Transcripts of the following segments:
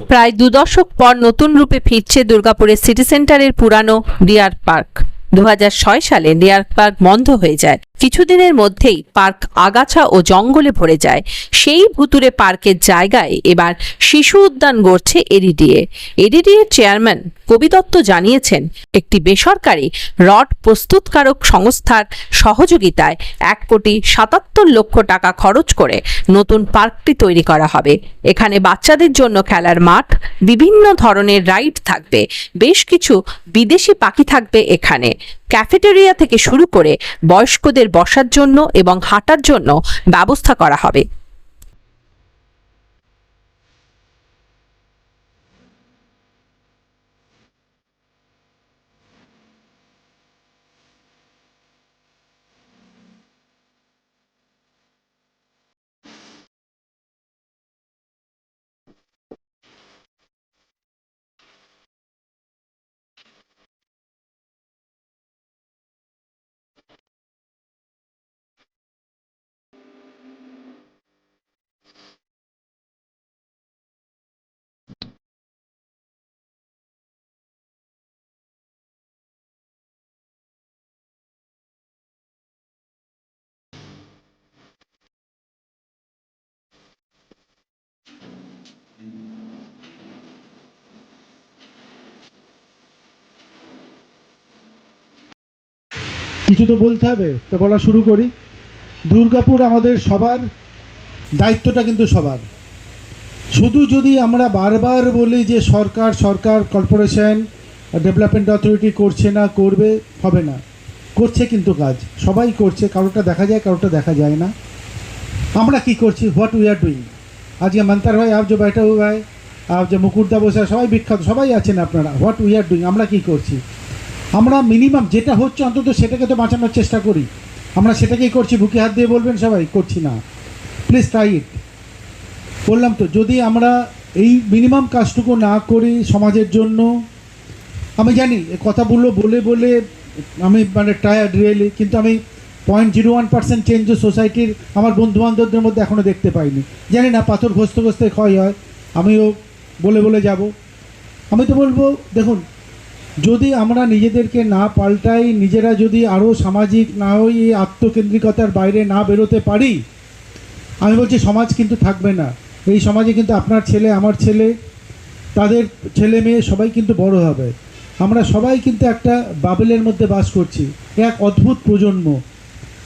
প্রায় দুদশক পর নতুন রূপে ফিরছে দুর্গাপুরের সিটি সেন্টারের পুরানো ডিয়ার পার্ক দু হাজার ছয় সালে ডিয়ার পার্ক বন্ধ হয়ে যায়। কিছুদিনের মধ্যেই পার্ক আগাছা ও জঙ্গলে ভরে যায়। সেই ভুতুরে পার্কের জায়গায় এবার শিশু উদ্যান গড়ছে এডিডিএ এডিডিএ চেয়ারম্যান কবি দত্ত জানিয়েছেন, একটি বেসরকারি রড প্রস্তুতকারক সংস্থার সহযোগিতায় এক কোটি সাতাত্তর লক্ষ টাকা খরচ করে নতুন পার্কটি তৈরি করা হবে। এখানে বাচ্চাদের জন্য খেলার মাঠ, বিভিন্ন ধরনের রাইড থাকবে, বেশ কিছু বিদেশি পাখি থাকবে এখানে। ক্যাফেটেরিয়া থেকে শুরু করে বয়স্কদের বসার জন্য এবং হাঁটার জন্য ব্যবস্থা করা হবে। কিছু তো বলতে হবে, তো বলা শুরু করি। দুর্গাপুর আমাদের সবার, দায়িত্বটা কিন্তু সবার। শুধু যদি আমরা বারবার বলি যে সরকার সরকার, কর্পোরেশন, ডেভেলপমেন্ট অথরিটি করছে না, করবে, হবে না। করছে কিন্তু কাজ। সবাই করছে কারোটা দেখা যায় কারোটা দেখা যায় না। আমরা কি করছি? হোয়াট উই আর ডুইং আজকে মান্তার ভাই, আপ যে বাইটা ভাই আপ যে মুকুরদা বসে সবাই বিখ্যাত, সবাই আছেন আপনারা। হোয়াট উই আর ডুইং আমরা কি করছি? আমরা মিনিমাম যেটা হচ্ছে অন্তত সেটাকে তো বাঁচানোর চেষ্টা করি। আমরা সেটাকেই করছি। বুকে হাত দিয়ে বলবেন সবাই, করছি না। প্লিজ ট্রাই ইট বললাম তো, যদি আমরা এই মিনিমাম কাজটুকু না করি সমাজের জন্য, আমি জানি, এ কথাগুলো বলে বলে আমি মানে টায়ার্ড রিয়েলি কিন্তু আমি point zero one percent change সোসাইটির আমার বন্ধু বান্ধবদের মধ্যে এখনও দেখতে পাইনি। জানি না পাথর ঘষতে ঘষতে ক্ষয় হয়। আমিও বলে বলে যাব। আমি তো বলব, দেখুন যদি আমরা নিজেদেরকে না পাল্টাই, নিজেরা যদি আরও সামাজিক না হই এই আত্মকেন্দ্রিকতার বাইরে না বেরোতে পারি, আমি বলছি সমাজ কিন্তু থাকবে না। এই সমাজে কিন্তু আপনার ছেলে, আমার ছেলে, তাদের ছেলে মেয়ে সবাই কিন্তু বড় হবে। আমরা সবাই কিন্তু একটা বাবেলের মধ্যে বাস করছি, এক অদ্ভুত প্রজন্ম।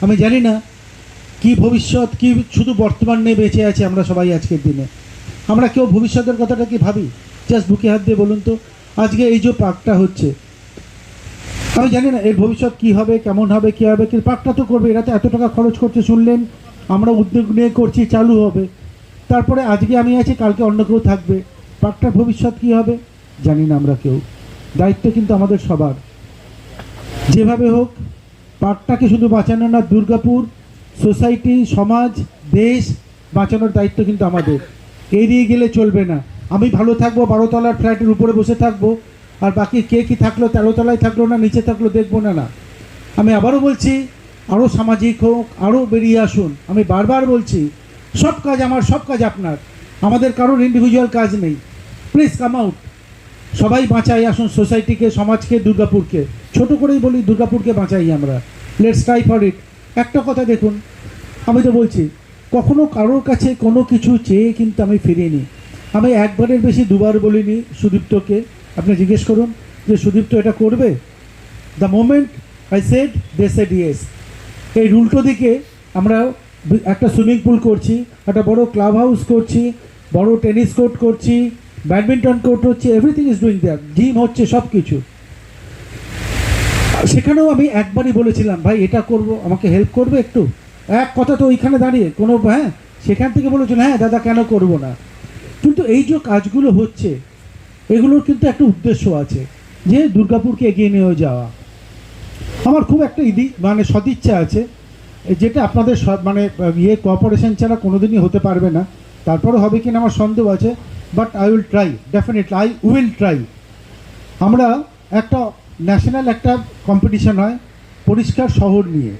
আমি জানি না কি ভবিষ্যৎ, কি শুধু বর্তমান নিয়ে বেঁচে আছে আমরা সবাই আজকের দিনে। আমরা কেউ ভবিষ্যতের কথাটা কি ভাবি? জাস্ট বুকে হাত দিয়ে বলুন তো। আজকে এই যে পার্কটা হচ্ছে, আমি জানি না এর ভবিষ্যৎ কি হবে, কেমন হবে, কি হবে, কিন্তু পার্কটা তো করবে, এরা তো এত টাকা খরচ করতে শুনলেন? আমরা উদ্যোগ নিয়ে করছি, চালু হবে। তারপরে আজকে আমি আছি, কালকে অন্য কেউ থাকবে। পার্কটার ভবিষ্যৎ কি হবে, জানি না আমরা কেউ। দায়িত্ব কিন্তু আমাদের সবার। যেভাবে হোক পার্কটাকে শুধু বাঁচানো না, দুর্গাপুর, সোসাইটি, সমাজ, দেশ বাঁচানোর দায়িত্ব কিন্তু আমাদের। এড়িয়ে গেলে চলবে না। আমি ভালো থাকব, বারোতলার ফ্ল্যাটের উপরে বসে থাকব, আর বাকি কে কি থাকল, তেরোতলায় থাকল না, নিচে থাকল দেখব না না। আমি আবারও বলছি আরও সামাজিক হোক আরও বেরিয়ে আসুন। আমি বারবার বলছি, সব কাজ আমার, সব কাজ আপনার। আমাদের কারোর ইন্ডিভিজুয়াল কাজ নেই। প্লিজ কাম আউট সবাই বাঁচাই আসুন সোসাইটিকে সমাজকে, দুর্গাপুরকে। ছোট করেই বলি, দুর্গাপুরকে বাঁচাই আমরা। লেটস ট্রাই ফর ইট একটা কথা দেখুন, আমি তো বলছি, কখনো কারোর কাছে কোনো কিছু চেয়ে কিন্তু আমি ফিরিনি। আমি একবারের বেশি দুবার বলিনি সুদীপ্তকে। আপনি জিজ্ঞেস করুন যে সুদীপ্ত এটা করবে? The moment I said they said yes এই উল্টো দিকে আমরা একটা সুইমিং পুল করছি, একটা বড় ক্লাব হাউস করছি, বড় টেনিস কোর্ট করছি, ব্যাডমিন্টন কোর্ট হচ্ছে everything is doing that gym হচ্ছে সব কিছু সেখানেও আমি একবারই বলেছিলাম, ভাই, এটা করব, আমাকে হেল্প করবে একটু? এক কথা তো ওইখানে দাঁড়িয়ে, কোনো হ্যাঁ সেখান থেকে বলেছিল হ্যাঁ দাদা, কেন করব না? কিন্তু এই যে কাজগুলো হচ্ছে, এগুলোর কিন্তু একটা উদ্দেশ্য আছে, যে দুর্গাপুরকে এগিয়ে নিয়ে যাওয়া। আমার খুব একটা ইদি মানে সদিচ্ছা আছে, যেটা আপনাদের মানে ইয়ে কোঅপারেশন ছাড়া কোনোদিনই হতে পারবে না। তারপরে হবে কিনা আমার সন্দেহ আছে but I will try definitely I will try আমরা একটা ন্যাশনাল একটা কম্পিটিশন হয়, পরিষ্কার শহর নিয়ে।